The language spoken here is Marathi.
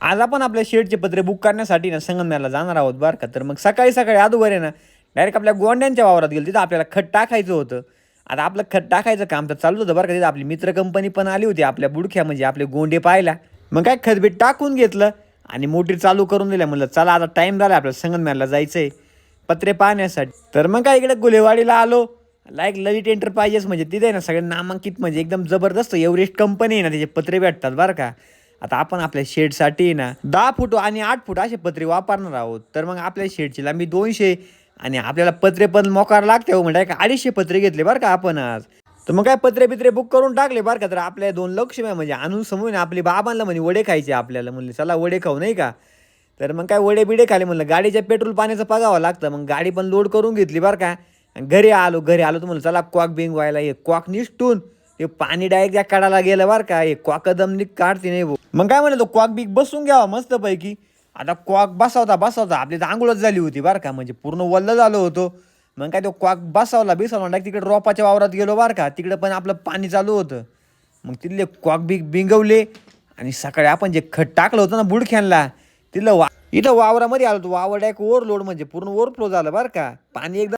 आज आपण आपल्या शेडचे पत्रे बुक करण्यासाठी ना संगमनेरला जाणार आहोत बरं का? तर मग सकाळी सकाळी अगोदर आहे ना डायरेक्ट आपल्या गोंड्यांच्या वावरात गेलो तिथं आपल्याला खत टाकायचं होतं. आता आपलं खत टाकायचं काम तर चालू होतं बरं का? तिथं आपली मित्र कंपनी पण आली होती आपल्या बुडख्या म्हणजे आपले गोंडे पाहायला मग काय खतबीत टाकून घेतलं आणि मोटर चालू करून दिल्या म्हणलं चला आता टाईम झाला आपल्याला संगमनेरला जायचं आहे पत्रे पाहण्यासाठी. तर मग काय इकडे गुलेवाडीला आलो. लाईक ललित एंटरप्राइजेस म्हणजे तिथे ना सगळे नामांकित म्हणजे एकदम जबरदस्त एव्हरेस्ट कंपनी आहे ना त्याचे पत्रे भेटतात बरं का? आता आपण आपल्या शेडसाठी ना दहा फूट आणि आठ फूट असे पत्रे वापरणार आहोत. तर मग आपल्या शेडची लांबी दोनशे आणि आपल्याला पत्रे पण मोकार लागते हो म्हणजे का अडीचशे पत्रे घेतले बरं का आपण आज. तर मग काय पत्रे बित्रे बुक करून टाकले बरं का? तर आपल्या दोन लक्ष म्हणजे आणून समोर आपली बाबांना म्हणे वडे खायचे आपल्याला म्हणले चला वडे खाऊ नाही का? तर मग काय वडे बिडे खाले म्हणलं गाडीच्या पेट्रोल पाण्याचं पगावं लागतं. मग गाडी पण लोड करून घेतली बरं का. आणि घरी आलो घरी आलो तर म्हणलं चला क्वाक बिंग व्हायला हे क्वाक निष्ठून ते पाणी डायरेक्ट त्या काढायला गेलं बरं का. हे क्वाक दमनी काढते नाही भाऊ. मग काय म्हणलं तो क्वाक बिग बसून घ्यावा मस्तपैकी. आता क्वाक बसावता बसावता आपली तर आंघोळच झाली होती बरं का. म्हणजे पूर्ण वल्ल झालो होतो. मग काय तो क्वाक बसावला बिसावला डायरेक्ट तिकडे रोपाच्या वावरात गेलो बरं का. तिकडे पण आपलं पाणी चालू होतं. मग तिथले क्वाक बीक बिंगवले आणि सकाळी आपण जे खत टाकलं होतं ना बुडख्यांना तिथलं वा इथं वावरामध्ये आलो तो वावर डायरेक्ट ओव्हरलोड म्हणजे पूर्ण ओव्हरफ्लो झालं बरं का. पाणी एकदम